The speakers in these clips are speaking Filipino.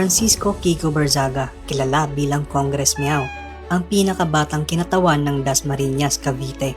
Francisco Kiko Barzaga, kilala bilang Congress Meow, ang pinakabatang kinatawan ng Dasmariñas, Cavite.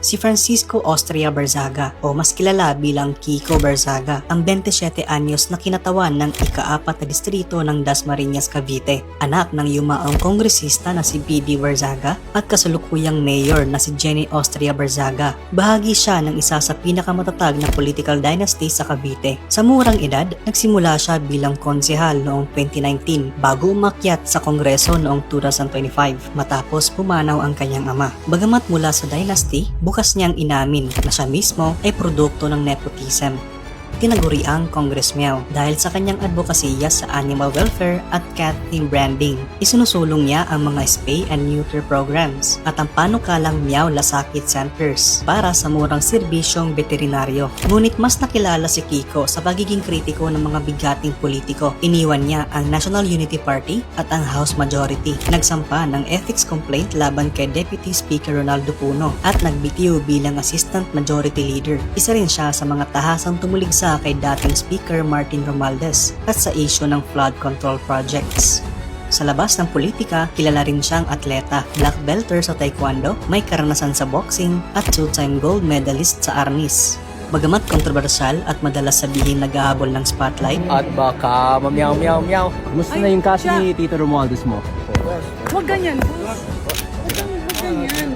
Si Francisco Austria Barzaga o mas kilala bilang Kiko Barzaga ang 27 anyos na kinatawan ng ikaapat na distrito ng Dasmariñas, Cavite. Anak ng yumaong kongresista na si B.D. Barzaga at kasalukuyang mayor na si Jenny Austria Barzaga. Bahagi siya ng isa sa pinakamatatag na political dynasty sa Cavite. Sa murang edad, nagsimula siya bilang konsehal noong 2019 bago umakyat sa kongreso noong 2025 matapos pumanaw ang kanyang ama. Bagamat mula sa dynasty, bukas niyang inamin na siya mismo ay produkto ng nepotism. Tinaguri ang Congress Meow dahil sa kanyang advokasya sa animal welfare at cat theme branding. Isinusulong niya ang mga spay and neuter programs at ang panukalang Meow Lasakit Centers para sa murang serbisyong veterinaryo. Ngunit mas nakilala si Kiko sa pagiging kritiko ng mga bigating politiko. Iniwan niya ang National Unity Party at ang House Majority. Nagsampa ng ethics complaint laban kay Deputy Speaker Ronaldo Puno at nagbitiw bilang Assistant Majority Leader. Isa rin siya sa mga tahasang tumuligsa kay dating Speaker Martin Romualdez at sa issue ng flood control projects. Sa labas ng politika, kilala rin siyang atleta, black belter sa taekwondo, may karanasan sa boxing at two-time gold medalist sa arnis. Bagamat kontrobersyal at madalas sabihin naghahabol ng spotlight, At baka mamyaw meow meow. Gusto na yung cash ni Tito Romualdez mo? Huwag ganyan, boss. Huwag ganyan.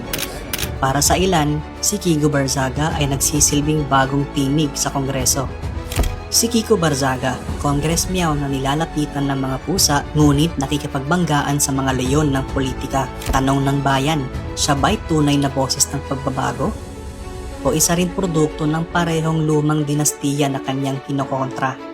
Para sa ilan, si Kiko Barzaga ay nagsisilbing bagong tinig sa Kongreso. Si Kiko Barzaga, Congress Meow na nilalapitan ng mga pusa ngunit nakikipagbanggaan sa mga leyon ng politika. Tanong ng bayan, siya ba'y tunay na boses ng pagbabago? O isa rin produkto ng parehong lumang dinastiya na kanyang kinokontra?